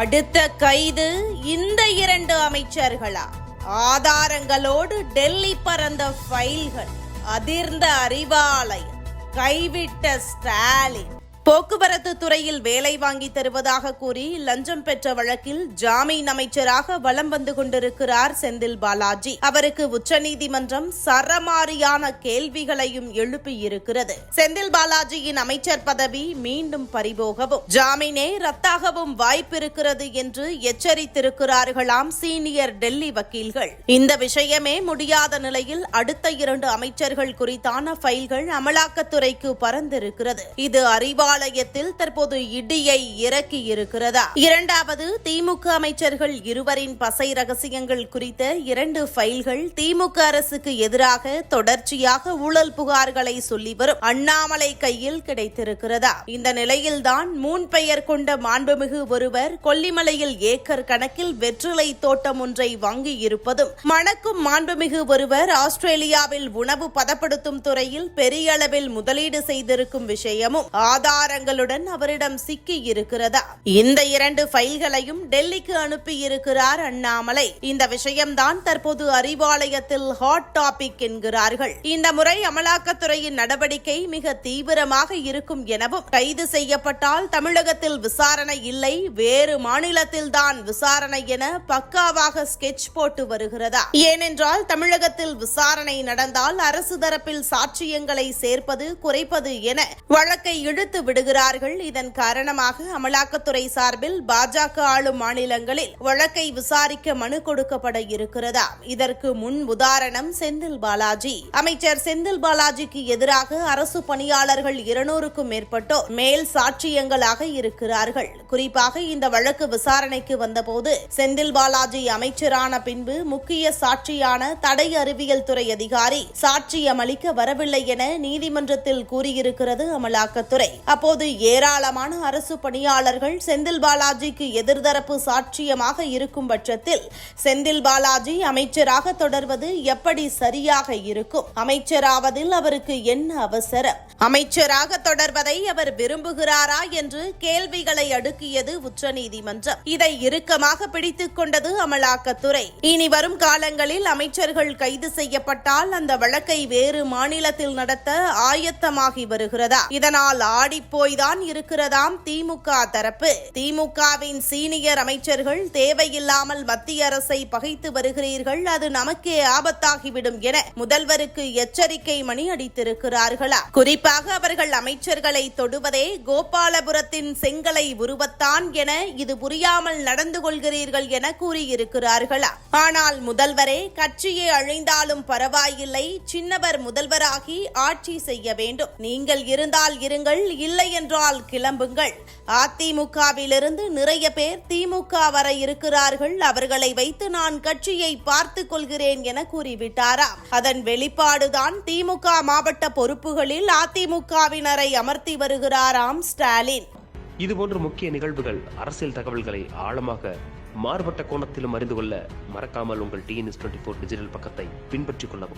அடுத்த கைது இந்த இரண்டு அமைச்சர்களா? ஆதாரங்களோடு டெல்லி பறந்த ஃபைல்கள் அதிர்ந்த அறிவாலயம் கைவிட்ட ஸ்டாலின். போக்குவரத்து துறையில் வேலை வாங்கி தருவதாக கூறி லஞ்சம் பெற்ற வழக்கில் ஜாமீன் அமைச்சராக வலம் வந்து கொண்டிருக்கிறார் செந்தில் பாலாஜி. அவருக்கு உச்சநீதிமன்றம் சரமாரியான கேள்விகளையும் எழுப்பியிருக்கிறது. செந்தில் பாலாஜியின் அமைச்சர் பதவி மீண்டும் பறிபோகவும் ஜாமீனே ரத்தாகவும் வாய்ப்பிருக்கிறது என்று எச்சரித்திருக்கிறார்களாம் சீனியர் டெல்லி வக்கீல்கள். இந்த விஷயமே முடியாத நிலையில் அடுத்த இரண்டு அமைச்சர்கள் குறித்தான ஃபைல்கள் அமலாக்கத்துறைக்கு பறந்திருக்கிறது. இது அறிவாலயத்தில் தற்போது இடியை இறக்கி இருக்கிறதா இரண்டாவது திமுக அமைச்சர்கள் இருவரின் பசை ரகசியங்கள் குறித்த இரண்டு ஃபைல்கள் திமுக அரசுக்கு எதிராக தொடர்ச்சியாக ஊழல் புகார்களை சொல்லி வரும் அண்ணாமலை கையில் கிடைத்திருக்கிறதா? இந்த நிலையில்தான் மூன் பெயர் கொண்ட மாண்புமிகு ஒருவர் கொல்லிமலையில் ஏக்கர் கணக்கில் வெற்றிலை தோட்டம் ஒன்றை வாங்கி இருப்பதும் மணக்கும் மாண்புமிகு ஒருவர் ஆஸ்திரேலியாவில் உணவு பதப்படுத்தும் துறையில் பெரிய அளவில் முதலீடு செய்திருக்கும் விஷயமும் ஆதார ஆதாரங்களுடன் அவரிடம் சிக்கி இருக்கிறதா? இந்த இரண்டு ஃபைல்களையும் டெல்லிக்கு அனுப்பி இருக்கிறார் அண்ணாமலை. இந்த விஷயம்தான் தற்போது அறிவாலயத்தில் ஹாட் டாபிக் என்கிறார்கள். இந்த முறை அமலாக்கத்துறையின் நடவடிக்கை மிக தீவிரமாக இருக்கும் எனவும் கைது செய்யப்பட்டால் தமிழகத்தில் விசாரணை இல்லை வேறு மாநிலத்தில் தான் விசாரணை என பக்காவாக ஸ்கெட்ச் போட்டு வருகிறதா? ஏனென்றால் தமிழகத்தில் விசாரணை நடந்தால் அரசு தரப்பில் சாட்சியங்களை சேர்ப்பது குறைப்பது என வழக்கை இழுத்து விடுகிறார்கள். இதன் காரணமாக அமலாக்கத்துறை சார்பில் பாஜக ஆளும் மாநிலங்களில் வழக்கை விசாரிக்க மனு கொடுக்கப்பட இருக்கிறதா? இதற்கு முன் உதாரணம் செந்தில் பாலாஜி. அமைச்சர் செந்தில் பாலாஜிக்கு எதிராக அரசு பணியாளர்கள் இருநூறுக்கும் மேற்பட்டோர் மேல் சாட்சியங்களாக இருக்கிறார்கள். குறிப்பாக இந்த வழக்கு விசாரணைக்கு வந்தபோது செந்தில் பாலாஜி அமைச்சரான பின்பு முக்கிய சாட்சியான தடை அறிவியல் துறை அதிகாரி சாட்சியம் அளிக்க வரவில்லை என நீதிமன்றத்தில் கூறியிருக்கிறது அமலாக்கத்துறை. அப்போது ஏராளமான அரசு பணியாளர்கள் செந்தில் பாலாஜிக்கு எதிர்தரப்பு சாட்சியமாக இருக்கும் பட்சத்தில் செந்தில் பாலாஜி அமைச்சராக தொடர்வது எப்படி சரியாக இருக்கும்? அமைச்சராவதில் அவருக்கு என்ன அவசரம்? அமைச்சராக தொடர்வதை அவர் விரும்புகிறாரா என்று கேள்விகளை அடுக்கியது உச்சநீதிமன்றம். இதை இறுக்கமாக பிடித்துக் கொண்டது அமலாக்கத்துறை. இனி வரும் காலங்களில் அமைச்சர்கள் கைது செய்யப்பட்டால் அந்த வழக்கை வேறு மாநிலத்தில் நடத்த ஆயத்தமாகி வருகிறதா? இதனால் ஆடி போய்தான் இருக்கிறதாம் திமுக தரப்பு. திமுகவின் சீனியர் அமைச்சர்கள் தேவையில்லாமல் மத்திய அரசை பகைத்து வருகிறீர்கள் அது நமக்கே ஆபத்தாகிவிடும் என முதல்வருக்கு எச்சரிக்கை மணி அடித்திருக்கிறார்களா? குறிப்பாக அவர்கள் அமைச்சர்களை தொடுவதே கோபாலபுரத்தின் செங்கலை உருவத்தான் என இது புரியாமல் நடந்து கொள்கிறீர்கள் என கூறியிருக்கிறார்களா? ஆனால் முதல்வரே கட்சியை அழிந்தாலும் பரவாயில்லை சின்னவர் முதல்வராகி ஆட்சி செய்ய வேண்டும். நீங்கள் இருந்தால் இருங்கள் இல்லை என்றால் கிளம்புங்கள். அதிமுகவிலிருந்து நிறைய பேர் திமுக வர இருக்கிறார்கள். அவர்களை வைத்து நான் கட்சியை பார்த்துக் கொள்கிறேன் என கூறிவிட்டாராம் அதன் வெளிப்பாடுதான் திமுக மாவட்ட பொறுப்புகளில் அதிமுகவினரை அமர்த்தி வருகிறாராம் ஸ்டாலின். இதுபோன்ற முக்கிய நிகழ்வுகள் அரசியல் தகவல்களை ஆழமாக மாறுபட்ட கோணத்திலும் அறிந்து கொள்ள மறக்காமல் உங்கள் டிஎன்எஸ் டுவெண்ட்டி ஃபோர் டிஜிட்டல் பக்கத்தை பின்பற்றிக் கொள்ளவும்.